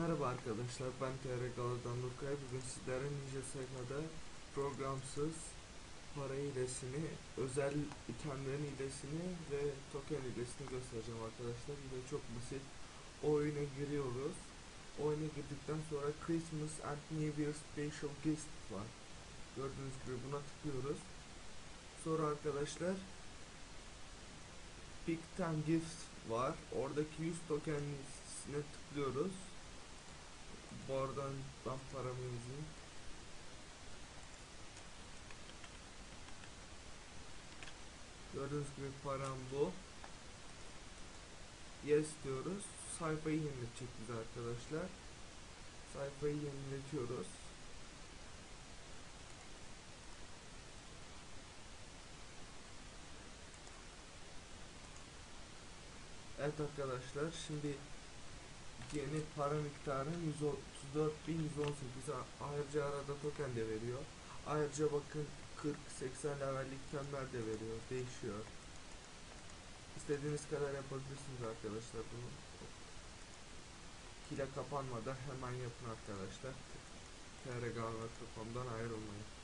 Merhaba arkadaşlar ben TR Gala'dan Nurkay bugün sizlere Ninja Saga'da programsız para hilesini, özel itemlerin hilesini ve token hilesini göstereceğim arkadaşlar. Hile çok basit. O oyuna giriyoruz. Oyuna girdikten sonra Christmas and New Year Special Guest var. Gördüğünüz gibi buna tıklıyoruz. Sonra arkadaşlar Big Time Gifts var. Oradaki 100 tokenlisine tıklıyoruz. Bu aradan ben paramı yazayım. Gördüğünüz gibi param bu. Yes diyoruz. Sayfayı yeniletecek arkadaşlar. Sayfayı yeniletiyoruz. Evet arkadaşlar şimdi yeni para miktarı 134.118 ayrıca arada token de veriyor. Ayrıca bakın 40-80 levellik itemler de veriyor. Değişiyor. İstediğiniz kadar yapabilirsiniz arkadaşlar bunu. Hile kapanmadan hemen yapın arkadaşlar. trgv.com'dan ayrılmayın.